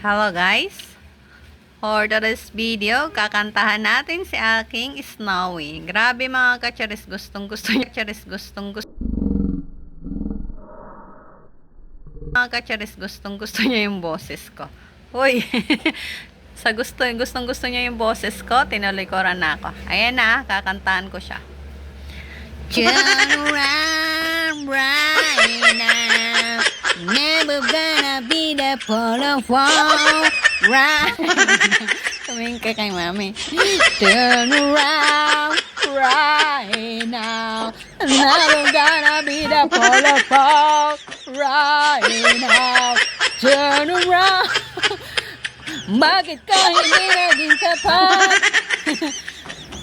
Hello guys! For today's video, kakantahan natin si aking Snowy. Grabe mga kacharis, gustong gusto niya. Kacharis, gustong gusto. Mga kacharis, gustong gusto niya yung boses ko. Uy! Sa gusto, gustong gusto niya yung boses ko, tinuloy ko rin ako. Ayan na, kakantahan ko siya. Turn around right. Never gonna be the polaroid. Right. Tumingin ka kay mami. Turn around right now. Never gonna be the polaroid. Right now. Turn around. Bakit ka hindi naging tapat?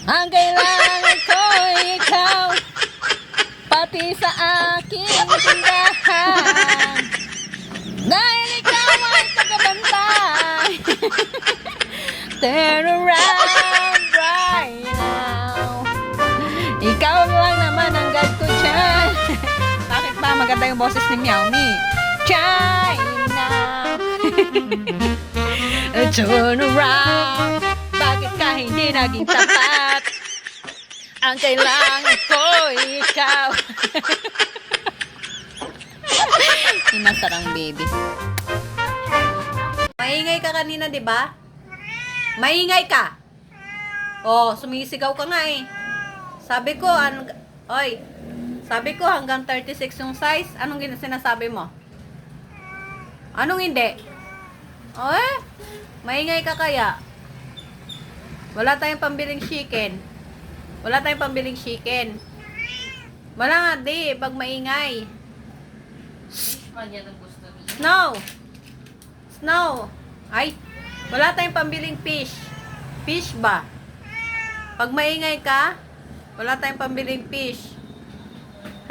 Ang kailangan ko ikaw Pati sa aking tindahan Turn around right now Ikaw lang naman ang God ko dyan Bakit ba maganda yung boses ni Meow Me? China Turn around Bakit ka hindi naging tapat? Ang kailangan ko ikaw Inasarang baby Maingay ka kanina, di ba? Maingay ka! Oh, sumisigaw ka nga eh. Sabi ko, an Oy, sabi ko hanggang 36 yung size. Anong sinasabi mo? Anong hindi? Oh, eh? Maingay ka kaya? Wala tayong pambiling chicken. Wala tayong pambiling chicken. Wala nga, di. Pag maingay. Snow! Snow! Ay, wala tayong pambiling fish. Fish ba? Pag maingay ka, wala tayong pambiling fish.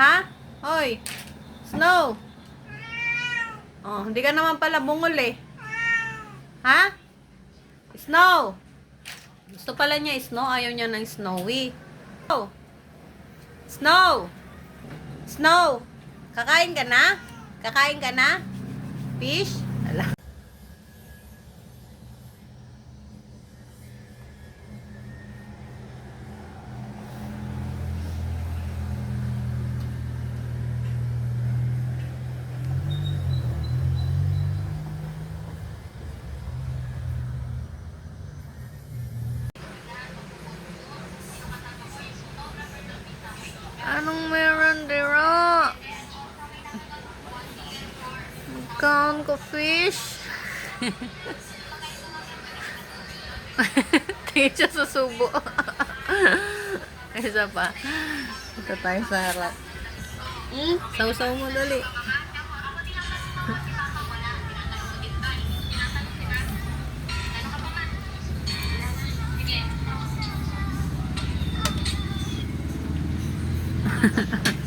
Ha? Hoy! Snow! Oh, hindi ka naman pala bungol eh. Ha? Snow! Gusto pala niya snow, ayaw niya ng snowy. Snow! Snow! Snow! Kakain ka na? Kakain ka na? Fish? Ala. Anong meron dira? Count ko fish. Tingin siya sa subo. Isa pa. Ito tayo sa harap. Hmm? Sausaw mo dali.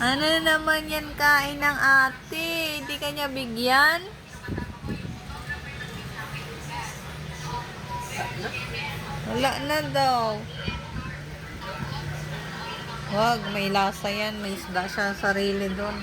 Ano naman yan kain ng ate? Hindi ka niya bigyan? Wala na daw. Wag, may lasa yan. May isda siya sarili doon.